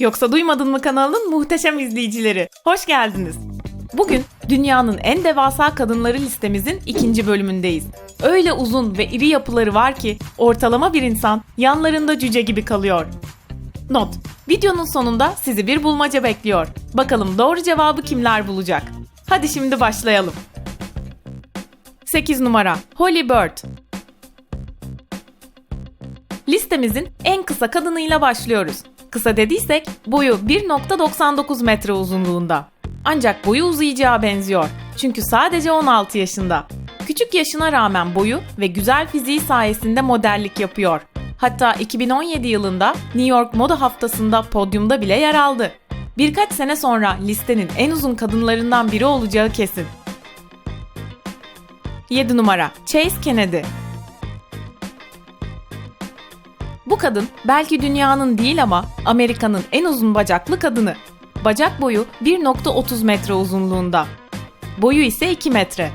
Yoksa duymadın mı kanalının muhteşem izleyicileri? Hoş geldiniz. Bugün dünyanın en devasa kadınları listemizin ikinci bölümündeyiz. Öyle uzun ve iri yapıları var ki ortalama bir insan yanlarında cüce gibi kalıyor. Not. Videonun sonunda sizi bir bulmaca bekliyor. Bakalım doğru cevabı kimler bulacak? Hadi şimdi başlayalım. 8 numara Holly Bird Listemizin en kısa kadınıyla başlıyoruz. Kısa dediysek boyu 1.99 metre uzunluğunda. Ancak boyu uzayacağı benziyor. Çünkü sadece 16 yaşında. Küçük yaşına rağmen boyu ve güzel fiziği sayesinde modellik yapıyor. Hatta 2017 yılında New York Moda Haftası'nda podyumda bile yer aldı. Birkaç sene sonra listenin en uzun kadınlarından biri olacağı kesin. 7 numara Chase Kennedy Bu kadın belki dünyanın değil ama Amerika'nın en uzun bacaklı kadını. Bacak boyu 1.30 metre uzunluğunda. Boyu ise 2 metre.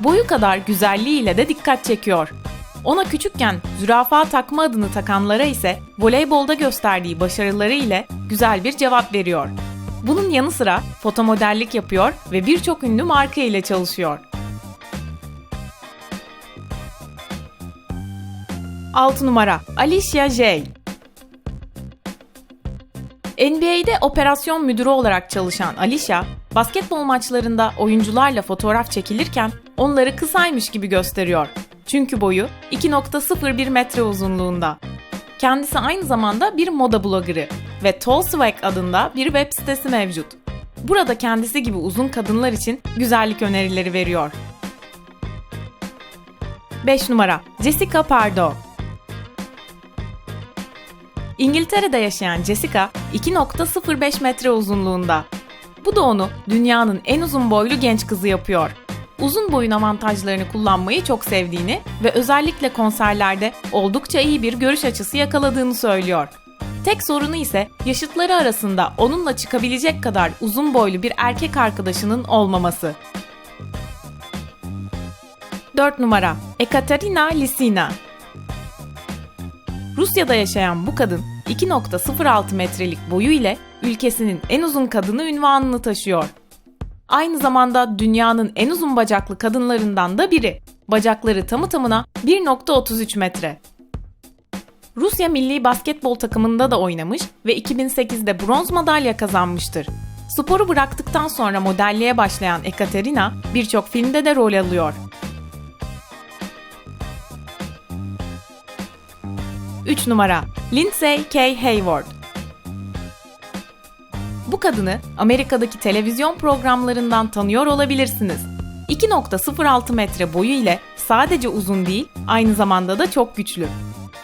Boyu kadar güzelliğiyle de dikkat çekiyor. Ona küçükken zürafa takma adını takanlara ise voleybolda gösterdiği başarıları ile güzel bir cevap veriyor. Bunun yanı sıra fotomodellik yapıyor ve birçok ünlü marka ile çalışıyor. 6 numara Alicia Jay NBA'de operasyon müdürü olarak çalışan Alicia, basketbol maçlarında oyuncularla fotoğraf çekilirken onları kısaymış gibi gösteriyor. Çünkü boyu 2.01 metre uzunluğunda. Kendisi aynı zamanda bir moda bloggerı ve Tall Swag adında bir web sitesi mevcut. Burada kendisi gibi uzun kadınlar için güzellik önerileri veriyor. 5 numara Jessica Pardo İngiltere'de yaşayan Jessica 2.05 metre uzunluğunda. Bu da onu dünyanın en uzun boylu genç kızı yapıyor. Uzun boyun avantajlarını kullanmayı çok sevdiğini ve özellikle konserlerde oldukça iyi bir görüş açısı yakaladığını söylüyor. Tek sorunu ise yaşıtları arasında onunla çıkabilecek kadar uzun boylu bir erkek arkadaşının olmaması. 4 numara Ekaterina Lisina Rusya'da yaşayan bu kadın 2.06 metrelik boyu ile ülkesinin en uzun kadını ünvanını taşıyor. Aynı zamanda dünyanın en uzun bacaklı kadınlarından da biri. Bacakları tamı tamına 1.33 metre. Rusya milli basketbol takımında da oynamış ve 2008'de bronz madalya kazanmıştır. Sporu bıraktıktan sonra modelliğe başlayan Ekaterina birçok filmde de rol alıyor. 3 numara Lindsay K. Hayward Bu kadını Amerika'daki televizyon programlarından tanıyor olabilirsiniz. 2.06 metre boyu ile sadece uzun değil, aynı zamanda da çok güçlü.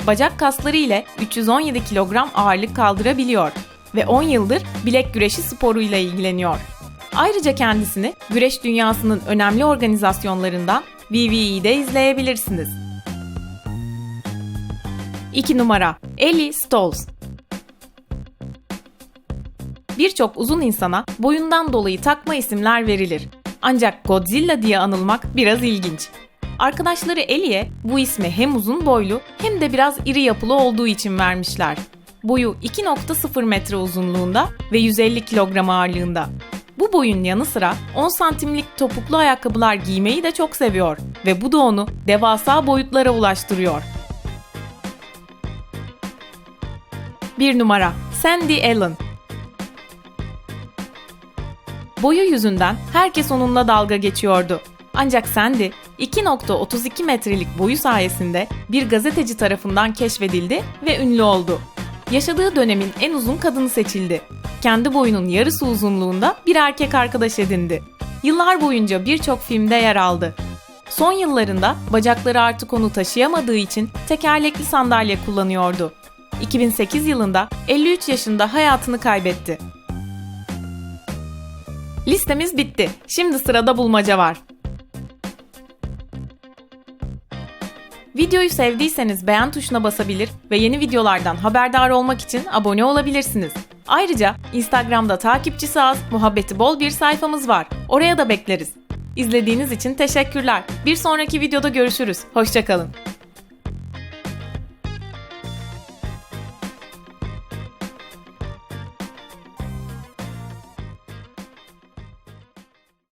Bacak kasları ile 317 kilogram ağırlık kaldırabiliyor ve 10 yıldır bilek güreşi sporuyla ilgileniyor. Ayrıca kendisini güreş dünyasının önemli organizasyonlarından VVE'de izleyebilirsiniz. 2 numara Ellie Stolz Birçok uzun insana boyundan dolayı takma isimler verilir. Ancak Godzilla diye anılmak biraz ilginç. Arkadaşları Ellie'ye bu ismi hem uzun boylu hem de biraz iri yapılı olduğu için vermişler. Boyu 2.0 metre uzunluğunda ve 150 kilogram ağırlığında. Bu boyun yanı sıra 10 santimlik topuklu ayakkabılar giymeyi de çok seviyor ve bu da onu devasa boyutlara ulaştırıyor. 1 numara Sandy Allen Boyu yüzünden herkes onunla dalga geçiyordu. Ancak Sandy 2.32 metrelik boyu sayesinde bir gazeteci tarafından keşfedildi ve ünlü oldu. Yaşadığı dönemin en uzun kadını seçildi. Kendi boyunun yarısı uzunluğunda bir erkek arkadaş edindi. Yıllar boyunca birçok filmde yer aldı. Son yıllarında bacakları artık onu taşıyamadığı için tekerlekli sandalye kullanıyordu. 2008 yılında 53 yaşında hayatını kaybetti. Listemiz bitti. Şimdi sırada bulmaca var. Videoyu sevdiyseniz beğen tuşuna basabilir ve yeni videolardan haberdar olmak için abone olabilirsiniz. Ayrıca Instagram'da takipçisi az, muhabbeti bol bir sayfamız var. Oraya da bekleriz. İzlediğiniz için teşekkürler. Bir sonraki videoda görüşürüz. Hoşçakalın.